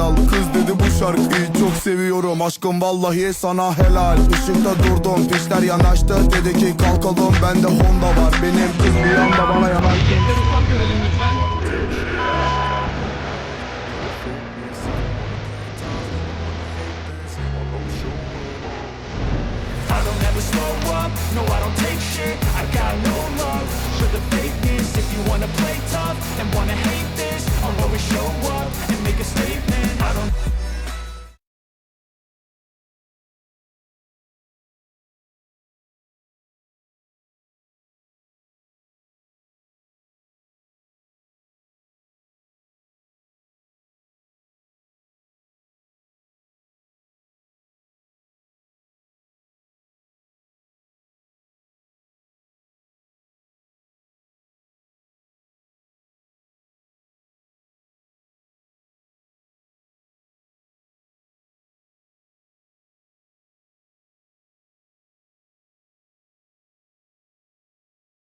pedal Kız dedi bu şarkıyı çok seviyorum. Aşkım vallahi sana helal. Işıkta durdum fişler yanaştı. Dedi ki kalkalım bende Honda var. Benim kız bir anda bana yanaştı slow up, no I don't take shit. I got no love. For the fakeness If you wanna play tough and wanna hate.